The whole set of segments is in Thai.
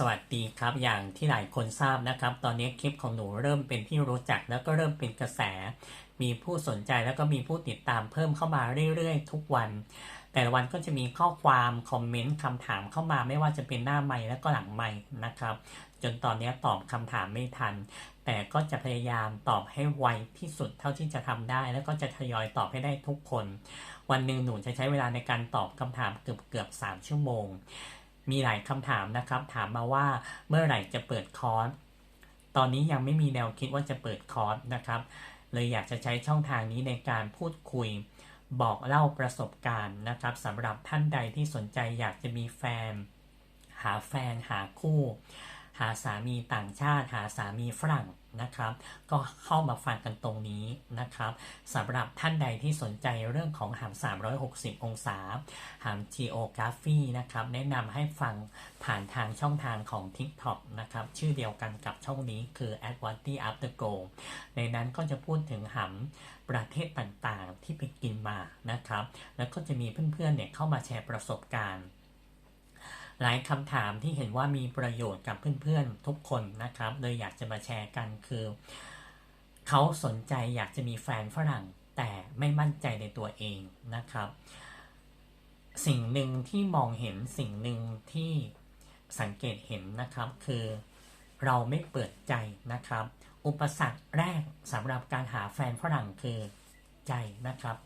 สวัสดีครับ อย่างที่หลายคนทราบนะครับ ตอนนี้คลิปของหนูเริ่มเป็นที่รู้จักแล้วก็เริ่มเป็นกระแส มีผู้สนใจแล้วก็มีผู้ติดตามเพิ่มเข้ามาเรื่อยๆ ทุกวัน แต่ละวันก็จะมีข้อความคอมเมนต์คำถามเข้ามาไม่ว่าจะเป็นหน้าไมค์และก็หลังไมค์นะครับ จนตอนนี้ตอบคำถามไม่ทัน แต่ก็จะพยายามตอบให้ไวที่สุดเท่าที่จะทำได้ แล้วก็จะทยอยตอบให้ได้ทุกคน วันหนึ่งหนูจะใช้เวลาในการตอบคำถามเกือบเกือบสามชั่วโมง มีหลายคำถามนะครับ ถามมาว่าเมื่อไหร่จะเปิดคอร์ส ตอนนี้ยังไม่มีแนวคิดว่าจะเปิดคอร์สนะครับ เลยอยากจะใช้ช่องทางนี้ในการพูดคุย บอกเล่าประสบการณ์นะครับสำหรับท่านใดที่สนใจอยากจะมีแฟน หาแฟนหาคู่ หาสามีต่างชาติ หาสามีฝรั่งนะครับ ก็เข้ามาฟังกันตรงนี้นะครับสำหรับท่านใดที่สนใจเรื่องของหาม 360 องศา หาม geography นะครับ แนะนำให้ฟังผ่านทางช่องทางของ TikTok นะครับ ชื่อเดียวกันกับช่องนี้คือ a d v a n t y After Go ในนั้นก็จะพูดถึงหำประเทศต่างๆที่ไปกินมานะครับ แล้วก็จะมีเพื่อนๆเนี่ยเข้ามาแชร์ประสบการณ์ หลายคำถามที่เห็นว่ามีประโยชน์กับเพื่อนๆทุกคนนะครับเลยอยากจะมาแชร์กันคือ เขาสนใจอยากจะมีแฟนฝรั่งแต่ไม่มั่นใจในตัวเองนะครับ สิ่งหนึ่งที่มองเห็นสิ่งหนึ่งที่สังเกตเห็นนะครับคือเราไม่เปิดใจนะครับ อุปสรรคแรกสำหรับการหาแฟนฝรั่งคือ ใจนะครับ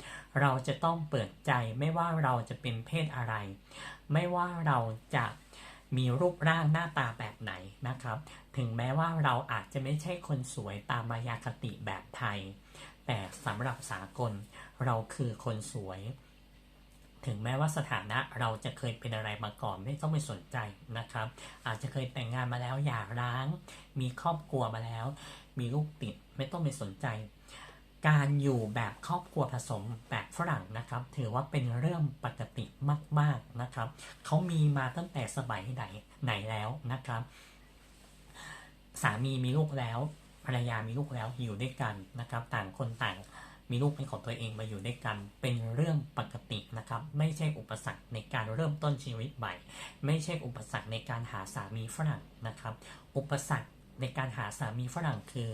เราจะต้องเปิดใจไม่ว่าเราจะเป็นเพศอะไร ไม่ว่าเราจะมีรูปร่างหน้าตาแบบไหนนะครับ ถึงแม้ว่าเราอาจจะไม่ใช่คนสวยตามมายาคติแบบไทย แต่สำหรับสากลเราคือคนสวย ถึงแม้ว่าสถานะเราจะเคยเป็นอะไรมาก่อนไม่ต้องไปสนใจนะครับ อาจจะเคยแต่งงานมาแล้วหย่าร้าง มีครอบครัวมาแล้ว มีลูกติดไม่ต้องไปสนใจ การอยู่แบบครอบครัวผสมแบบฝรั่งนะครับ ถือว่าเป็นเรื่องปกติมาก ๆนะครับเขามีมาตั้งแต่สมัยไหนไหนแล้วนะครับ สามีมีลูกแล้วภรรยามีลูกแล้วอยู่ด้วยกันนะครับ ต่างคนต่างมีลูกเป็นของตัวเองมาอยู่ด้วยกัน เป็นเรื่องปกตินะครับ ไม่ใช่อุปสรรคในการเริ่มต้นชีวิตใหม่ ไม่ใช่อุปสรรคในการหาสามีฝรั่งนะครับ อุปสรรคในการหาสามีฝรั่งคือ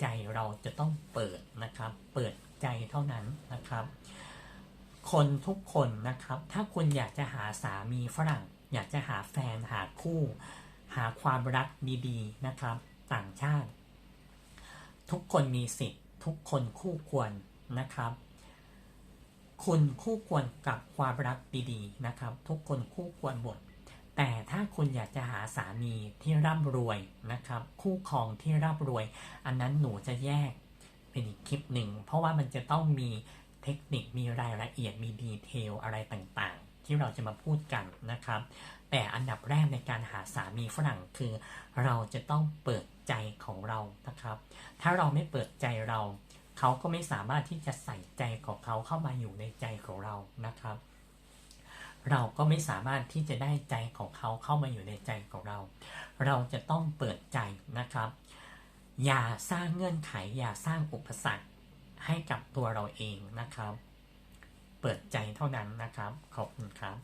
ใจเราจะต้องเปิดนะครับ เปิดใจเท่านั้นนะครับ คนทุกคนนะครับ ถ้าคุณอยากจะหาสามีฝรั่ง อยากจะหาแฟนหาคู่ หาความรักดีๆนะครับ ต่างชาติ ทุกคนมีสิทธิ์ ทุกคนคู่ควรนะครับ คุณคู่ควรกับความรักดีๆนะครับ ทุกคนคู่ควรหมด แต่ถ้าคุณอยากจะหาสามีที่ร่ำรวยนะครับ คู่ครองที่ร่ำรวย อันนั้นหนูจะแยกเป็นอีกคลิปหนึ่ง เพราะว่ามันจะต้องมีเทคนิคมีรายละเอียดมีดีเทลอะไรต่างๆ ที่เราจะมาพูดกันนะครับ แต่อันดับแรกในการหาสามีฝรั่งคือ เราจะต้องเปิดใจของเรานะครับ ถ้าเราไม่เปิดใจเรา เขาก็ไม่สามารถที่จะใส่ใจของเขาเข้ามาอยู่ในใจของเรานะครับ เราก็ไม่สามารถที่จะได้ใจของเขาเข้ามาอยู่ในใจของเรา เราจะต้องเปิดใจนะครับ อย่าสร้างเงื่อนไข อย่าสร้างอุปสรรคให้กับตัวเราเองนะครับ เปิดใจเท่านั้นนะครับ ขอบคุณครับ